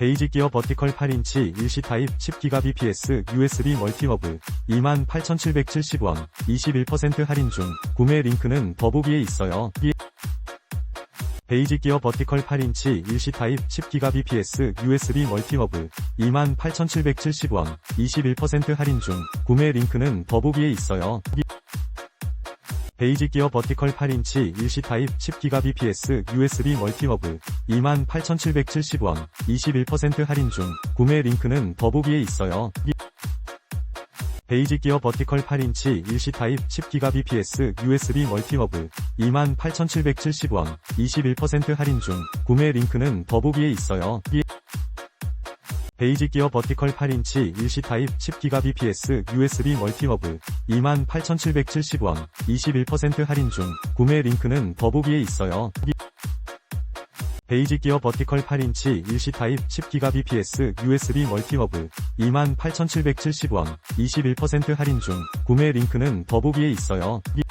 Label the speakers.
Speaker 1: 베이직 기어 버티컬 8인치 일시 타입 10기가 bps USB 멀티허브 28,770원 21% 할인 중 구매 링크는 더보기에 있어요. 이- 베이직 기어 버티컬 8인치 일시 타입 10기가 bps USB 멀티허브 28,770원 21% 할인 중 구매 링크는 더보기에 있어요. 이- 베이직 기어 버티컬 8인치 일시 타입 10기가 bps USB 멀티허브 28,770원 21% 할인 중 구매 링크는 더보기에 있어요. 이- 베이직 기어 버티컬 8인치 일시 타입 10기가 bps USB 멀티허브 28,770원 21% 할인 중 구매 링크는 더보기에 있어요. 이- 베이직 기어 버티컬 8인치 일시 타입 10기가 bps USB 멀티허브 28,770원 21% 할인 중 구매 링크는 더보기에 있어요. 이- 베이직 기어 버티컬 8인치 일시 타입 10기가 bps USB 멀티허브 28,770원 21% 할인 중 구매 링크는 더보기에 있어요. 이-